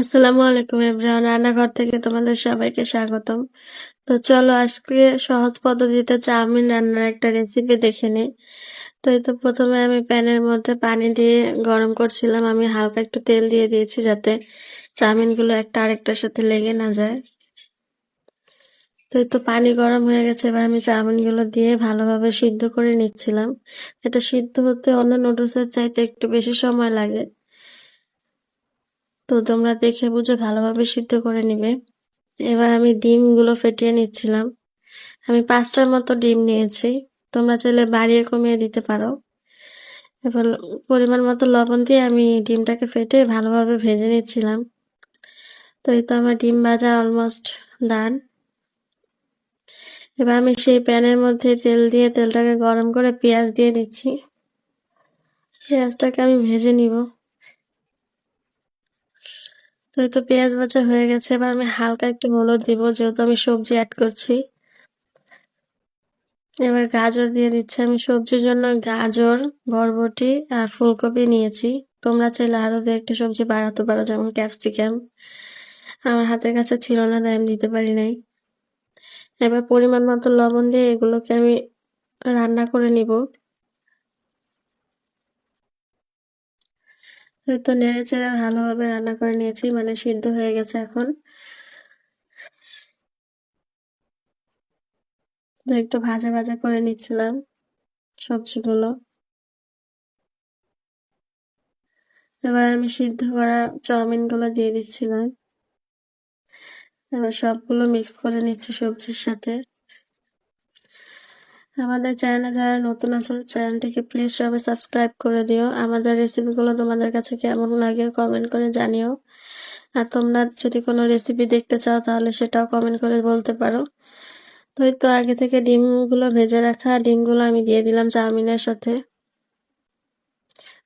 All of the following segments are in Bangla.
আসসালামু আলাইকুম এভরিওয়ান রান্নাঘর থেকে তোমাদের সবাইকে স্বাগতম। তো চলো আজকে সহজ পদ্ধতিতে চাউমিন রান্নার একটা রেসিপি দেখে নিই। তো এই তো প্রথমে আমি প্যানের মধ্যে পানি দিয়ে গরম করছিলাম। আমি হালকা একটু তেল দিয়ে দিয়েছি যাতে চাউমিনগুলো একটা আরেকটার সাথে লেগে না যায়। তো এই তো পানি গরম হয়ে গেছে। এবার আমি চাউমিনগুলো দিয়ে ভালোভাবে সিদ্ধ করে নিচ্ছিলাম। এটা সিদ্ধ হতে অন্য নুডলসের চাইতে একটু বেশি সময় লাগে। তো তোমরা দেখে বুঝে ভালোভাবে সিদ্ধ করে নিবে। এবার আমি ডিমগুলো ফেটিয়ে নিচ্ছিলাম। আমি পাঁচটার মতো ডিম নিয়েছি। তোমরা চাইলে বাড়িয়ে কমিয়ে দিতে পারো। এবার পরিমাণ মতো লবণ দিয়ে আমি ডিমটাকে ফেটে ভালোভাবে ভেজে নিচ্ছিলাম। তো এই তো আমার ডিম ভাজা অলমোস্ট ডান এবার আমি সেই প্যানের মধ্যে তেল দিয়ে তেলটাকে গরম করে পেঁয়াজ দিয়ে দিচ্ছি পেঁয়াজটাকে আমি ভেজে নিব। তো এই তো পেঁয়াজ ভাজা হয়ে গেছে। এবার আমি হালকা একটু হলুদ দিব, যেহেতু আমি সবজি অ্যাড করছি। এবার গাজর দিয়ে দিচ্ছি। আমি সবজির জন্য গাজর, বরবটি আর ফুলকপি নিয়েছি। তোমরা চাইলে আরও দু একটা সবজি বাড়াতে পারো, যেমন ক্যাপসিকাম। আমার হাতের কাছে ছিল না, তাই আমি দিতে পারি নাই। এবার পরিমাণ মতো লবণ দিয়ে এগুলোকে আমি রান্না করে নিব। তো নেড়ে চেড়ে ভালোভাবে রান্না করে নিয়েছি মানে সিদ্ধ হয়ে গেছে এখন। একটু ভাজা ভাজা করে নিচ্ছিলাম সবজিগুলো। এবার আমি সিদ্ধ করা চাউমিনগুলো দিয়ে দিচ্ছিলাম। এবার সবগুলো মিক্স করে নিচ্ছি সবজির সাথে। আমাদের চ্যানেলে যারা নতুন আছো চ্যানেলটিকে প্লিজ সবাই সাবস্ক্রাইব করে দিও। আমাদের রেসিপিগুলো তোমাদের কাছে কেমন লাগে কমেন্ট করে জানিও। আর তোমরা যদি কোনো রেসিপি দেখতে চাও, তাহলে সেটাও কমেন্ট করে বলতে পারো। তো তো আগে থেকে ডিমগুলো ভেজে রাখা। ডিমগুলো আমি দিয়ে দিলাম চাউমিনের সাথে।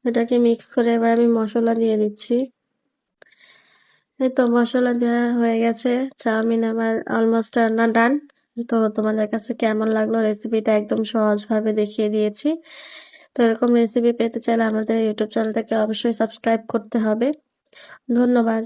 এটাকে মিক্স করে এবার আমি মশলা দিয়ে দিচ্ছি। এই তো মশলা দেওয়া হয়ে গেছে। চাউমিন আমার অলমোস্ট রান্না ডান তো তোমাদের কাছে কেমন লাগল? রেসিপিটা একদম সহজভাবে দেখিয়ে দিয়েছি। তো এরকম রেসিপি পেতে চাইলে আমাদের ইউটিউব চ্যানেলটাকে অবশ্যই সাবস্ক্রাইব করতে হবে। ধন্যবাদ।